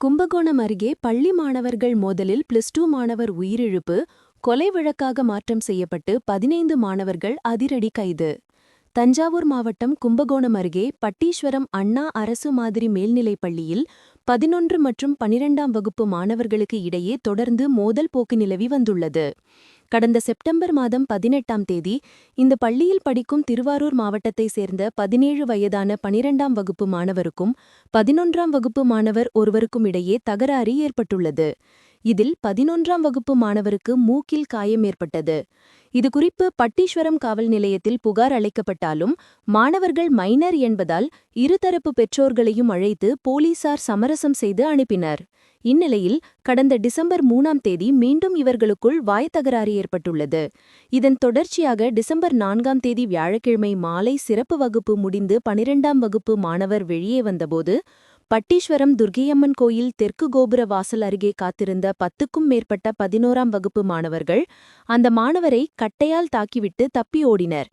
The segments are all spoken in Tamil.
கும்பகோணம் அருகே பள்ளி மாணவர்கள் மோதலில் பிளஸ் டூ மாணவர் உயிரிழப்பு கொலை வழக்காக மாற்றம் செய்யப்பட்டு பதினைந்து மாணவர்கள் அதிரடி கைது. தஞ்சாவூர் மாவட்டம் கும்பகோணம் அருகே பட்டீஸ்வரம் அண்ணா அரசு மாதிரி மேல்நிலைப் பள்ளியில் பதினொன்று மற்றும் பனிரெண்டாம் வகுப்பு மாணவர்களுக்கு இடையே தொடர்ந்து மோதல் போக்கு நிலவி வந்துள்ளது. கடந்த செப்டம்பர் மாதம் பதினெட்டாம் தேதி இந்த பள்ளியில் படிக்கும் திருவாரூர் மாவட்டத்தைச் சேர்ந்த பதினேழு வயதான பனிரெண்டாம் வகுப்பு மாணவருக்கும் பதினொன்றாம் வகுப்பு மாணவர் ஒருவருக்கும் இடையே தகராறு ஏற்பட்டுள்ளது. இதில் பதினொன்றாம் வகுப்பு மாணவருக்கு மூக்கில் காயம் ஏற்பட்டது. இது குறிப்பு பட்டீஸ்வரம் காவல் நிலையத்தில் புகார் அளிக்கப்பட்டாலும் மாணவர்கள் மைனர் என்பதால் இருதரப்பு பெற்றோர்களையும் அழைத்து போலீசார் சமரசம் செய்து அனுப்பினர். இந்நிலையில் கடந்த டிசம்பர் மூணாம் தேதி மீண்டும் இவர்களுக்குள் வாய்த்தகராறு ஏற்பட்டுள்ளது. இதன் தொடர்ச்சியாக டிசம்பர் நான்காம் தேதி வியாழக்கிழமை மாலை சிறப்பு வகுப்பு முடிந்து பனிரெண்டாம் வகுப்பு மாணவர் வெளியே வந்தபோது பட்டீஸ்வரம் துர்கியம்மன் கோயில் தெற்கு கோபுர வாசல் அருகே காத்திருந்த பத்துக்கும் மேற்பட்ட பதினோராம் வகுப்பு மாணவர்கள் அந்த மாணவரை கட்டையால் தாக்கிவிட்டு தப்பி ஓடினர்.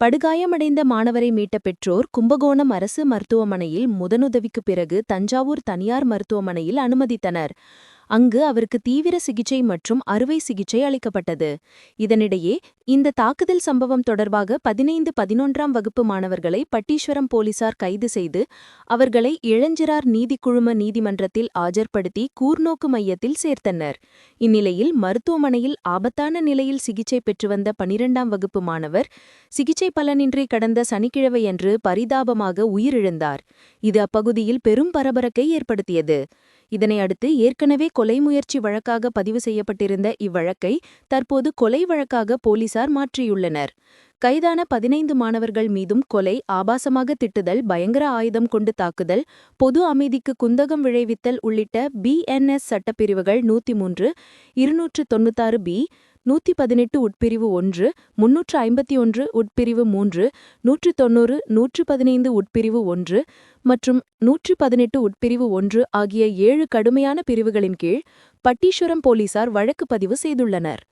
படுகாயமடைந்த மாணவரை மீட்ட பெற்றோர் கும்பகோணம் அரசு மருத்துவமனையில் முதனுதவிக்கு பிறகு தஞ்சாவூர் தனியார் மருத்துவமனையில் அனுமதித்தனர். அங்கு அவருக்கு தீவிர சிகிச்சை மற்றும் அறுவை சிகிச்சை அளிக்கப்பட்டது. இதனிடையே இந்த தாக்குதல் சம்பவம் தொடர்பாக பதினைந்து பதினொன்றாம் வகுப்பு மாணவர்களை பட்டீஸ்வரம் போலீசார் கைது செய்து அவர்களை இளஞ்சிறார் நீதிக்குழும நீதிமன்றத்தில் ஆஜர்படுத்தி கூர்நோக்கு மையத்தில் சேர்த்தனர். இந்நிலையில் மருத்துவமனையில் ஆபத்தான நிலையில் சிகிச்சை பெற்று வந்த பனிரெண்டாம் வகுப்பு மாணவர் சிகிச்சை பலனின்றி கடந்த சனிக்கிழமையன்று பரிதாபமாக உயிரிழந்தார். இது அப்பகுதியில் பெரும் பரபரப்பை ஏற்படுத்தியது. இதனை அடுத்து ஏற்கனவே கொலை முயற்சி வழக்காக பதிவு செய்யப்பட்டிருந்த இவ்வழக்கை தற்போது கொலை வழக்காக போலீசார் மாற்றியுள்ளனர். கைதான பதினைந்து மாணவர்கள் மீதும் கொலை ஆபாசமாக திட்டுதல் பயங்கர ஆயுதம் கொண்டு தாக்குதல் பொது அமைதிக்கு குந்தகம் விளைவித்தல் உள்ளிட்ட பிஎன்எஸ் சட்டப்பிரிவுகள் நூத்தி மூன்று இருநூற்று தொன்னூத்தாறு பி நூற்றி பதினெட்டு உட்பிரிவு ஒன்று முன்னூற்று ஐம்பத்தி ஒன்று உட்பிரிவு மூன்று நூற்று தொன்னூறு நூற்று பதினைந்து உட்பிரிவு ஒன்று மற்றும் நூற்றி பதினெட்டு உட்பிரிவு ஒன்று ஆகிய ஏழு கடுமையான பிரிவுகளின் கீழ் பட்டீஸ்வரம் போலீசார் வழக்கு பதிவு செய்துள்ளனர்.